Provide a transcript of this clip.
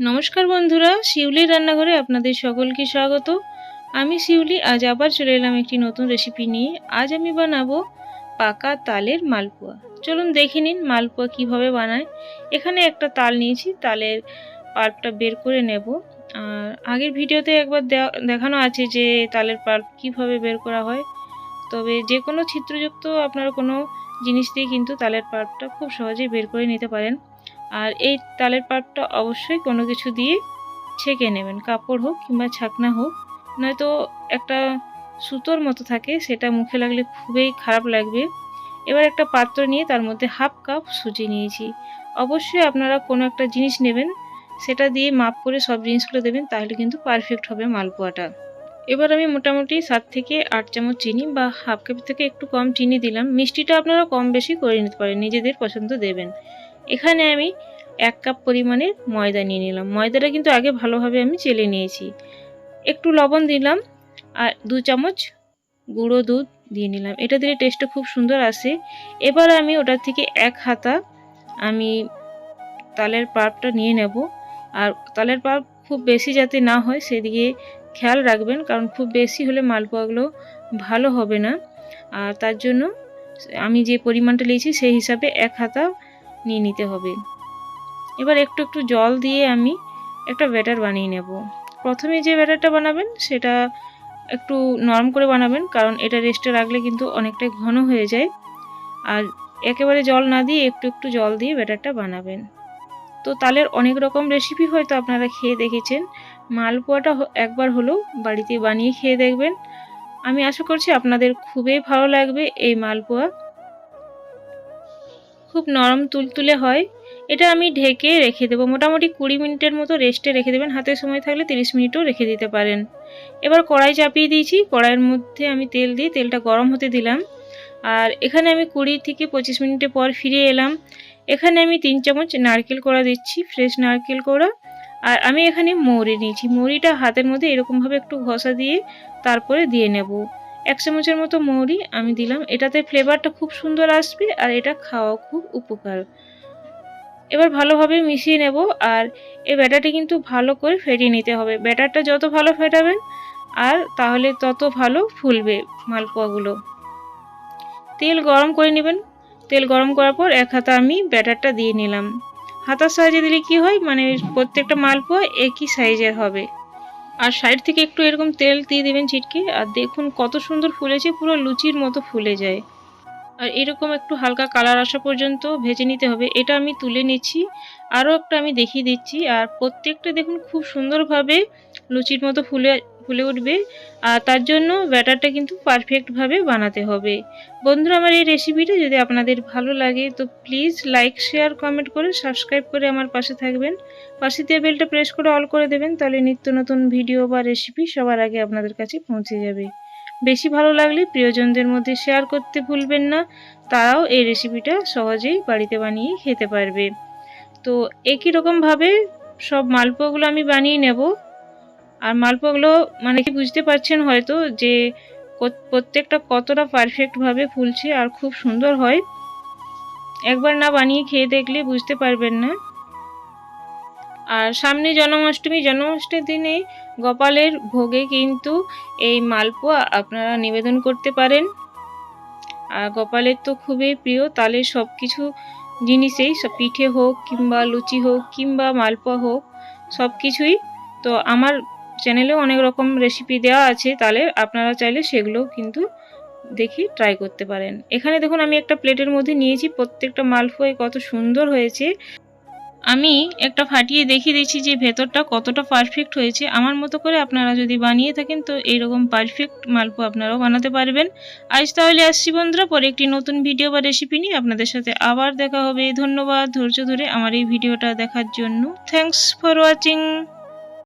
নমস্কার বন্ধুরা, শিউলির রান্নাঘরে আপনাদের সকলকে স্বাগত। আমি শিউলি, আজ আবার চলে এলাম একটি নতুন রেসিপি নিয়ে। আজ আমি বানাবো পাকা তালের মালপোয়া। চলুন দেখে নিন মালপোয়া কীভাবে বানায়। এখানে একটা তাল নিয়েছি, তালের পাল্পটা বের করে নেব। আর আগের ভিডিওতে একবার দেখানো আছে যে তালের পাল্প কীভাবে বের করা হয়। তবে যে কোনো ছিদ্রযুক্ত আপনারা কোনো জিনিস দিয়ে কিন্তু তালের পাল্পটা খুব সহজেই বের করে নিতে পারেন। আর এই তালের পাল্পটা অবশ্যই কোনো কিছু দিয়ে ছেঁকে নেবেন, কাপড় হোক কিংবা ছাকনা হোক। নয়তো একটা সুতোর মতো থাকে, সেটা মুখে লাগলে খুবই খারাপ লাগবে। এবার একটা পাত্র নিয়ে তার মধ্যে হাফ কাপ সুজি নিয়েছি। অবশ্যই আপনারা কোনো একটা জিনিস নেবেন, সেটা দিয়ে মাপ করে সব জিনিসগুলো দেবেন, তাহলে কিন্তু পারফেক্ট হবে মালপোয়াটা। এবার আমি মোটামুটি সাত থেকে আট চামচ চিনি বা হাফ কাপ থেকে একটু কম চিনি দিলাম। মিষ্টিটা আপনারা কম বেশি করে নিতে পারেন, নিজেদের পছন্দ দেবেন। এখানে আমি এক কাপ পরিমাণে ময়দা নিয়ে নিলাম। ময়দাটা কিন্তু আগে ভালোভাবে আমি চেলে নিয়েছি। একটু লবণ দিলাম আর দু চামচ গুঁড়ো দুধ দিয়ে নিলাম। এটা দিলে টেস্টটা খুব সুন্দর আসে। এবার আমি ওটার থেকে এক হাতা আমি তালের পাল্পটা নিয়ে নেব। আর তালের পাল্প খুব বেশি যাতে না হয় সেদিকে খেয়াল রাখবেন, কারণ খুব বেশি হলে মালপোয়াগুলো ভালো হবে না। আর তার জন্য আমি যে পরিমাণটা নিয়েছি সেই হিসাবে এক হাতা নিয়ে নিতে হবে। এবার একটু একটু জল দিয়ে আমি একটা ব্যাটার বানিয়ে নেব। প্রথমে যে ব্যাটারটা বানাবেন সেটা একটু নরম করে বানাবেন, কারণ এটা রেস্টে রাখলে কিন্তু অনেকটাই ঘন হয়ে যায়। আর একেবারে জল না দিয়ে একটু একটু জল দিয়ে ব্যাটারটা বানাবেন। তো তালের অনেক রকম রেসিপি হয়তো আপনারা খেয়ে দেখেছেন। মালপোয়াটা একবার হলেও বাড়িতে বানিয়ে খেয়ে দেখবেন। আমি আশা করছি আপনাদের খুবই ভালো লাগবে এই মালপোয়া। খুব নরম তুলতুলে হয়, এটা আমি ঢেকে রেখে দেবো। মোটামুটি কুড়ি মিনিটের মতো রেস্টে রেখে দেবেন। হাতে সময় থাকলে তিরিশ মিনিটও রেখে দিতে পারেন। এবার কড়াই চাপিয়ে দিয়েছি। কড়াইয়ের মধ্যে আমি তেল দিয়ে তেলটা গরম হতে দিলাম। আর এখানে আমি কুড়ি থেকে পঁচিশ মিনিটের পর ফিরে এলাম। এখানে আমি তিন চামচ নারকেল কোড়া দিচ্ছি, ফ্রেশ নারকেল কোড়া। আর আমি এখানে মৌরি নিয়েছি। মৌরিটা হাতের মধ্যে এরকমভাবে একটু ঘষা দিয়ে তারপরে দিয়ে নেব। এক চামচের মতো মৌরি আমি দিলাম। এটাতে ফ্লেভারটা খুব সুন্দর আসবে আর এটা খাওয়া খুব উপকার। এবার ভালোভাবে মিশিয়ে নেব আর এই ব্যাটারটি কিন্তু ভালো করে ফেটিয়ে নিতে হবে। ব্যাটারটা যত ভালো ফেটাবেন আর তাহলে তত ভালো ফুলবে মালপোয়াগুলো। তেল গরম করে নেবেন। তেল গরম করার পর এক হাতা আমি ব্যাটারটা দিয়ে নিলাম। হাতার সাহায্যে দিলে কি হয়? মানে প্রত্যেকটা মালপোয়া একই সাইজের হবে। আর সাইড থেকে একটু এরকম তেল দিয়ে দেবেন ছিটকে আর দেখুন কত সুন্দর ফুলেছে, পুরো লুচির মতো ফুলে যায়। আর এরকম একটু হালকা কালার আসা পর্যন্ত ভেজে নিতে হবে, এটা আমি তুলে নিচ্ছি। আরও একটা আমি দেখিয়ে দিচ্ছি, আর প্রত্যেকটা দেখুন খুব সুন্দরভাবে লুচির মতো ফুলে ফুলে উঠবে। আর তার জন্য ব্যাটারটা কিন্তু পারফেক্টভাবে বানাতে হবে। বন্ধুরা, আমার এই রেসিপিটা যদি আপনাদের ভালো লাগে, তো প্লিজ লাইক শেয়ার কমেন্ট করে সাবস্ক্রাইব করে আমার পাশে থাকবেন। পাশে দিয়ে বেলটা প্রেস করে অল করে দেবেন, তাহলে নিত্য নতুন ভিডিও বা রেসিপি সবার আগে আপনাদের কাছে পৌঁছে যাবে। বেশি ভালো লাগলে প্রিয়জনদের মধ্যে শেয়ার করতে ভুলবেন না, তারাও এই রেসিপিটা সহজেই বাড়িতে বানিয়ে খেতে পারবে। তো একই রকমভাবে সব মালপোয়াগুলো আমি বানিয়ে নেব। আর মালপোয়াগুলো মানে কি বুঝতে পারছেন হয়তো যে প্রত্যেকটা কতটা পারফেক্টভাবে ফুলছে আর খুব সুন্দর হয়। একবার না বানিয়ে খেয়ে দেখলে বুঝতে পারবেন না। আর সামনে জন্মাষ্টমী, জন্মাষ্টমীর দিনে গোপালের ভোগে কিন্তু এই মালপোয়া আপনারা নিবেদন করতে পারেন। আর গোপালের তো খুবই প্রিয় তালের সব কিছু জিনিসেই, সব পিঠে হোক কিংবা লুচি হোক কিংবা মালপোয়া হোক সব কিছুই তো আমার চ্যানেলেও অনেক রকম রেসিপি দেওয়া আছে, তাহলে আপনারা চাইলে সেগুলোও কিন্তু দেখি ট্রাই করতে পারেন। এখানে দেখুন, আমি একটা প্লেটের মধ্যে নিয়েছি, প্রত্যেকটা মালপোয়া কত সুন্দর হয়েছে। আমি একটা ফাটিয়ে দেখিয়ে দিচ্ছি যে ভেতরটা কতটা পারফেক্ট হয়েছে। আমার মতো করে আপনারা যদি বানিয়ে থাকেন, তো এইরকম পারফেক্ট মালপো আপনারাও বানাতে পারবেন। আজ তাহলে আসছি বন্ধুরা, পরে একটি নতুন ভিডিও বা রেসিপি নিয়ে আপনাদের সাথে আবার দেখা হবে। ধন্যবাদ, ধৈর্য ধরে আমার এই ভিডিওটা দেখার জন্য। Thanks for watching